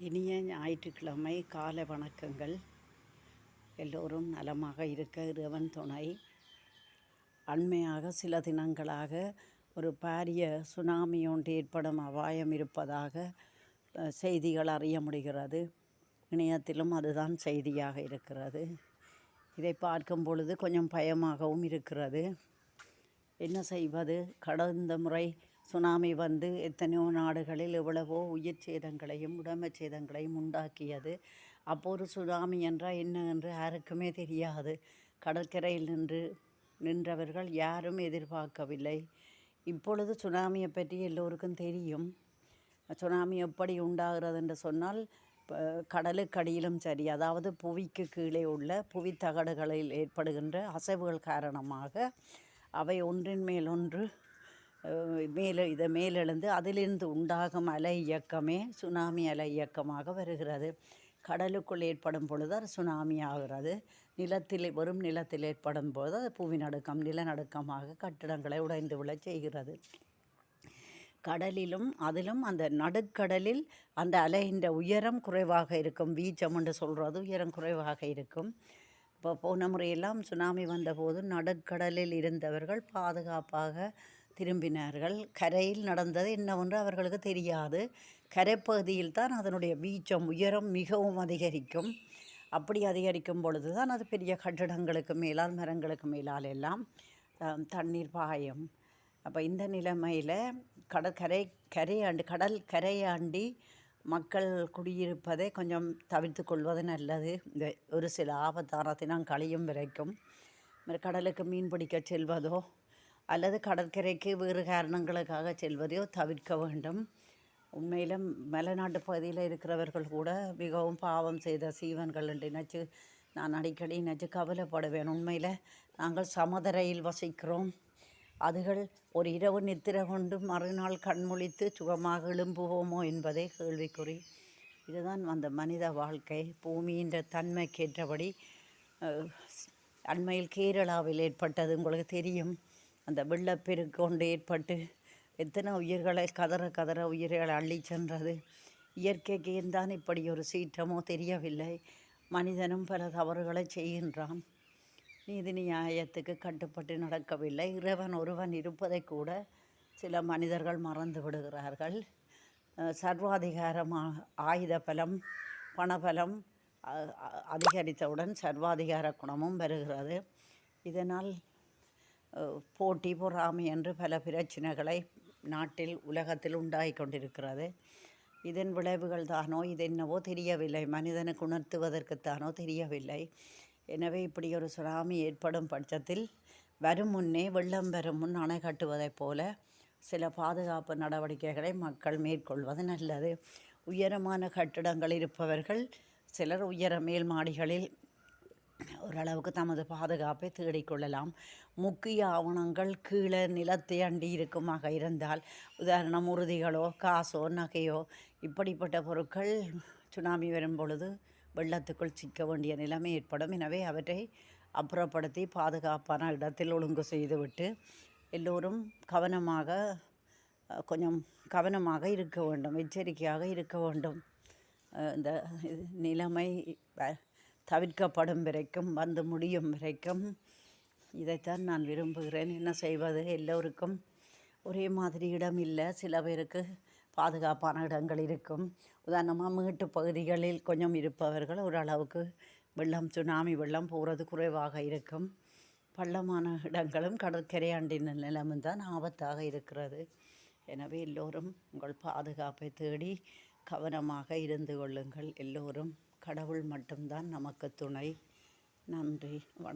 இனிய ஞாயிற்றுக்கிழமை கால வணக்கங்கள். எல்லோரும் நலமாக இருக்க இறைவன் துணை. அண்மையாக சில தினங்களாக ஒரு பாரிய சுனாமி ஒன்று ஏற்படும் அபாயம் இருப்பதாக செய்திகள் அறிய முடிகிறது. இணையத்திலும் அதுதான் செய்தியாக இருக்கிறது. இதை பார்க்கும் பொழுது கொஞ்சம் பயமாகவும் இருக்கிறது. என்ன செய்வது? கடந்த முறை சுனாமி வந்து எத்தனையோ நாடுகளில் எவ்வளவோ உயிர் சேதங்களையும் உடமைச் சேதங்களையும் உண்டாக்கியது. அப்போது சுனாமி என்றால் என்ன என்று யாருக்குமே தெரியாது. கடற்கரையில் நின்று நின்றவர்கள் யாரும் எதிர்பார்க்கவில்லை. இப்பொழுது சுனாமியை பற்றி எல்லோருக்கும் தெரியும். சுனாமி எப்படி உண்டாகிறது என்று சொன்னால் கடலுக்கடியிலும் சரி அதாவது புவிக்கு கீழே உள்ள புவி தகடுகளில் ஏற்படுகின்ற அசைவுகள் காரணமாக அவை ஒன்றின் மேல் ஒன்று மேலே இதை மேலெழுந்து அதிலிருந்து உண்டாகும் அலை இயக்கமே சுனாமி அலை இயக்கமாக வருகிறது. கடலுக்குள் ஏற்படும் பொழுது அது சுனாமி ஆகிறது. நிலத்தில் வெறும் நிலத்தில் ஏற்படும் போது அது புவிநடுக்கம் நிலநடுக்கமாக கட்டிடங்களை உடைந்து விழச் செய்கிறது. கடலிலும் அதிலும் அந்த நடுக்கடலில் அந்த அலையின் உயரம் குறைவாக இருக்கும். வீச்சம் என்று சொல்கிறது உயரம் குறைவாக இருக்கும். இப்போ போன முறையெல்லாம் சுனாமி வந்தபோது நடுக்கடலில் இருந்தவர்கள் பாதுகாப்பாக திரும்பினார்கள். கரையில் நடந்தது என்னவென்று அவர்களுக்கு தெரியாது. கரைப்பகுதியில் தான் அதனுடைய வீச்சம் உயரம் மிகவும் அதிகரிக்கும். அப்படி அதிகரிக்கும் பொழுது தான் அது பெரிய கட்டிடங்களுக்கு மேலால் மரங்களுக்கு மேலால் எல்லாம் தண்ணீர் பாயும். அப்போ இந்த நிலைமையில் கடற்கரை கரையாண்டு கடல் கரையாண்டி மக்கள் குடியிருப்பதை கொஞ்சம் தவிர்த்து கொள்வது நல்லது. இந்த ஒரு சில ஆபத்தான கழியும் வரைக்கும். கடலுக்கு மீன் பிடிக்க செல்வதோ அல்லது கடற்கரைக்கு வேறு காரணங்களுக்காக செல்வதையோ தவிர்க்க வேண்டும். உண்மையிலும் மலைநாட்டு பகுதியில் இருக்கிறவர்கள் கூட மிகவும் பாவம் செய்த சீவன்கள் என்று நினச்சி நான் அடிக்கடி நினச்சி கவலைப்படுவேன். உண்மையில் நாங்கள் சமதரையில் வசிக்கிறோம். அதுகள் ஒரு இரவு நித்திரை கொண்டு மறுநாள் கண்முழித்து சுகமாக எழும்புவோமோ என்பதே கேள்விக்குறி. இதுதான் அந்த மனித வாழ்க்கை. பூமியின் தன்மைக்கேற்றபடி அண்மையில் கேரளாவில் ஏற்பட்டது. உங்களுக்கு தெரியும். அந்த வெள்ளப்பெருக்கு கொண்டு ஏற்பட்டு எத்தனை உயிர்களை கதற கதற உயிர்களை அள்ளி சென்றது. இயற்கைக்கு தான் இப்படி ஒரு சீற்றமோ தெரியவில்லை. மனிதனும் பல தவறுகளை செய்கின்றான். நீதி நியாயத்துக்கு கட்டுப்பட்டு நடக்கவில்லை. இறைவன் ஒருவன் இருப்பதை கூட சில மனிதர்கள் மறந்து விடுகிறார்கள். அஹ் சர்வாதிகாரமா ஆயுத பலம் பணபலம் அதிகரித்தவுடன் சர்வாதிகார குணமும் வருகிறது இதனால் போட்டி பொறாமை என்று பல பிரச்சனைகளை நாட்டில் உலகத்தில் உண்டாகி கொண்டிருக்கிறது. இதன் விளைவுகள் தானோ இது என்னவோ தெரியவில்லை. மனிதனுக்கு உணர்த்துவதற்குத்தானோ தெரியவில்லை. எனவே இப்படி ஒரு சுனாமி ஏற்படும் பட்சத்தில் வரும் முன்னே வெள்ளம் வரும் முன் அணை கட்டுவதைப் போல சில பாதுகாப்பு நடவடிக்கைகளை மக்கள் மேற்கொள்வது நல்லது. உயரமான கட்டிடங்கள் இருப்பவர்கள் சிலர் உயர மேல் மாடிகளில் ஓரளவுக்கு தமது பாதுகாப்பை தேடிக்கொள்ளலாம். முக்கிய ஆவணங்கள் கீழே நிலத்தை அண்டி இருக்குமாக இருந்தால் உதாரணம் உறுதிகளோ காசோ நகையோ இப்படிப்பட்ட பொருட்கள் சுனாமி வரும் பொழுது வெள்ளத்துக்குள் சிக்க வேண்டிய நிலைமை ஏற்படும். எனவே அவற்றை அப்புறப்படுத்தி பாதுகாப்பான இடத்தில் ஒழுங்கு செய்துவிட்டு எல்லோரும் கவனமாக கொஞ்சம் கவனமாக இருக்க வேண்டும் எச்சரிக்கையாக இருக்க வேண்டும். இந்த நிலைமை தவிர்க்கப்படும் வரைக்கும் வந்து முடியும் வரைக்கும். இதைத்தான் நான் விரும்புகிறேன். என்ன செய்வது? எல்லோருக்கும் ஒரே மாதிரி இடம் இல்லை. சில பேருக்கு பாதுகாப்பான இடங்கள் இருக்கும். உதாரணமாக மீட்டு பகுதிகளில் கொஞ்சம் இருப்பவர்கள் ஓரளவுக்கு வெள்ளம் சுனாமி வெள்ளம் போகிறது குறைவாக இருக்கும். பள்ளமான இடங்களும் கடற்கரையாண்டின் நிலமும் தான் ஆபத்தாக இருக்கிறது. எனவே எல்லோரும் உங்கள் பாதுகாப்பை தேடி கவனமாக இருந்து கொள்ளுங்கள். எல்லோரும் கடவுள் மட்டும்தான் நமக்கு துணை. நன்றி. வணக்கம்.